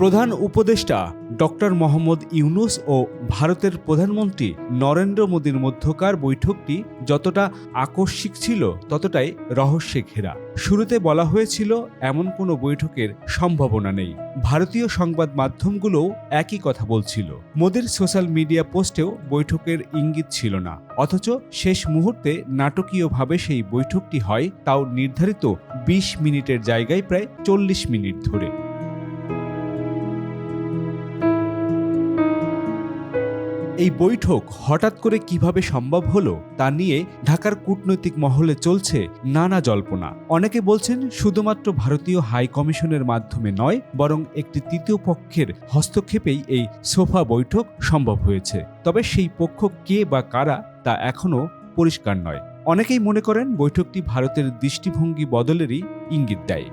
প্রধান উপদেষ্টা ডক্টর মোহাম্মদ ইউনুস ও ভারতের প্রধানমন্ত্রী নরেন্দ্র মোদীর মধ্যকার বৈঠকটি যতটা আকস্মিক ছিল ততটাই রহস্যে ঘেরা। শুরুতে বলা হয়েছিল, এমন কোনো বৈঠকের সম্ভাবনা নেই। ভারতীয় সংবাদ মাধ্যমগুলোও একই কথা বলছিল। মোদীর সোশ্যাল মিডিয়া পোস্টেও বৈঠকের ইঙ্গিত ছিল না। অথচ শেষ মুহূর্তে নাটকীয়ভাবে সেই বৈঠকটি হয়, তাও নির্ধারিত বিশ মিনিটের জায়গায় প্রায় চল্লিশ মিনিট ধরে। এই বৈঠক হঠাৎ করে কীভাবে সম্ভব হলো তা নিয়ে ঢাকার কূটনৈতিক মহলে চলছে নানা জল্পনা। অনেকে বলছেন শুধুমাত্র ভারতীয় হাই কমিশনের মাধ্যমে নয়, বরং একটি তৃতীয় পক্ষের হস্তক্ষেপেই এই সোফা বৈঠক সম্ভব হয়েছে। তবে সেই পক্ষ কে বা কারা তা এখনও পরিষ্কার নয়। অনেকেই মনে করেন বৈঠকটি ভারতের দৃষ্টিভঙ্গি বদলেরই ইঙ্গিত দেয়।